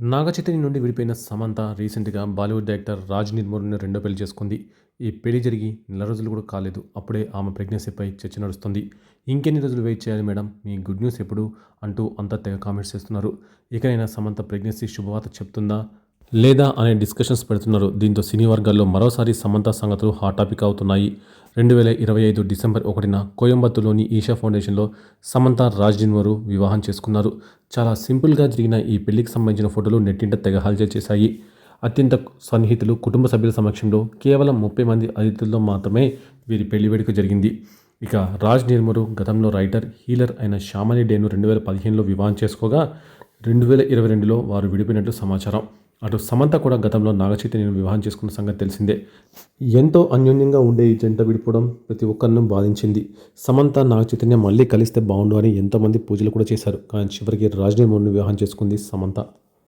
నాగచైతన్య నుండి విడిపోయిన సమంత రీసెంట్గా బాలీవుడ్ డైరెక్టర్ రాజ్ నిర్మూర్ని రెండో పెళ్ళి చేసుకుంది. ఈ పెళ్ళి జరిగి నెల రోజులు కూడా కాలేదు. అప్పుడే ఆమె ప్రెగ్నెన్సీపై చర్చ నడుస్తుంది. ఇంకెన్ని రోజులు వెయిట్ చేయాలి మేడం? మీ గుడ్ న్యూస్ ఎప్పుడు? అంటూ అంతా తెగ కామెంట్స్ చేస్తున్నారు. ఇకనైనా సమంత ప్రెగ్నెన్సీ శుభవార్త చెప్తుందా? లేదా అనే డిస్కషన్స్ పెడుతున్నారు. దీంతో సినీ వర్గాల్లో మరోసారి సమంత సంగతులు హాట్ టాపిక్ అవుతున్నాయి. రెండు వేల ఇరవై ఐదు డిసెంబర్ ఒకటిన కోయంబత్తూరులోని ఈషా ఫౌండేషన్లో సమంత రాజ్ డిన్వరు వివాహం చేసుకున్నారు. చాలా సింపుల్గా జరిగిన ఈ పెళ్ళికి సంబంధించిన ఫోటోలు నెట్టింట తెగ హల్చల్ చేశాయి. అత్యంత సన్నిహితులు కుటుంబ సభ్యుల సమక్షంలో కేవలం ముప్పై మంది అతిథుల్లో మాత్రమే వీరి పెళ్ళి వేడుక జరిగింది. ఇక రాజ్ నిర్మరు గతంలో రైటర్ హీలర్ అయిన శ్యామలి డేను రెండు వేల పదిహేనులో వివాహం చేసుకోగా రెండు వేల ఇరవై రెండులో వారు విడిపోయినట్లు సమాచారం. అటు సమంత కూడా గతంలో నాగచైతన్యను వివాహం చేసుకున్న సంగతి తెలిసిందే. ఎంతో అన్యోన్యంగా ఉండే ఈ జంట విడిపోవడం ప్రతి ఒక్కరిని బాధించింది. సమంత నాగచైతన్య మళ్ళీ కలిస్తే బాగుండు అని ఎంతోమంది పూజలు కూడా చేశారు. కానీ చివరికి రాజనీమోహన్ వివాహం చేసుకుంది సమంత.